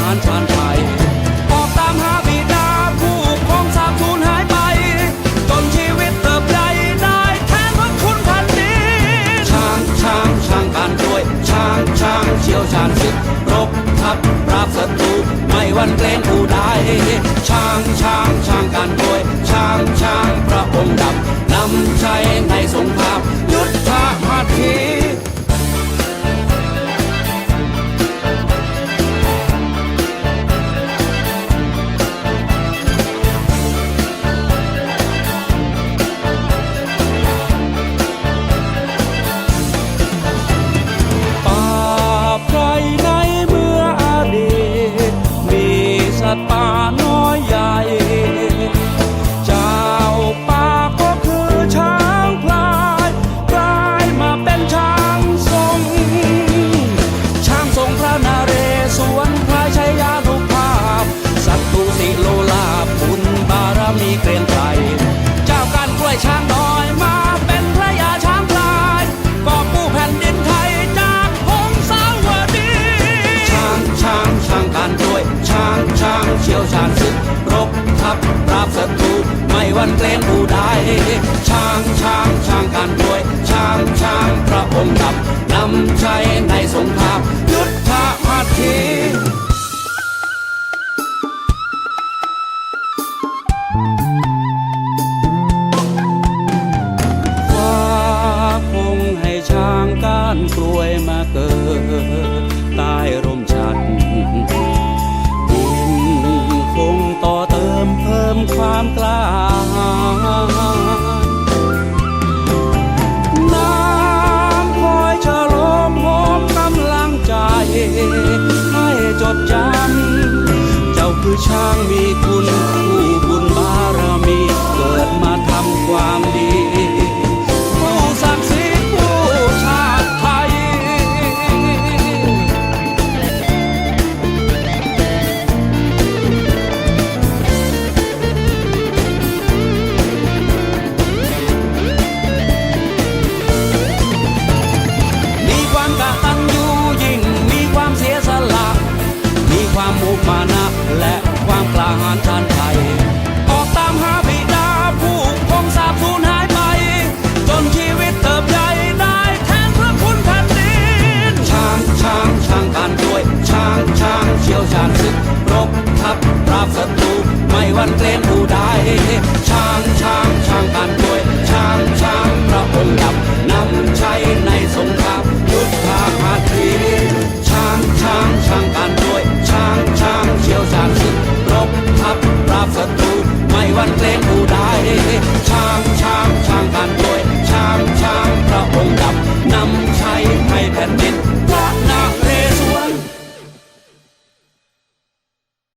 หารชานไทยออกตามหาบิดาผู้คงสาบทูญหายไป จนชีวิตเติบใหญ่ได้แทนพระคุณแผ่นดินช้างช้างช้างการช่วย ช้างช้างเชี่ยวชาญศึกรบทับปราบศัตรูไม่วันเกรงผู้ใดช้างช้างช้างการช่วย ช้างช้างพระองค์ดำนำชัยานช้างพระองค์ดับนำชัในสงครามยุทธหัตถีานกล้วยมาเกิดใต้ร่มฉัดดินคงต่อเติมเพิ่มความกล้าหาญ ช่างมี ราบศัตรูไม่วันเกรนผู้ใดช่างช่าง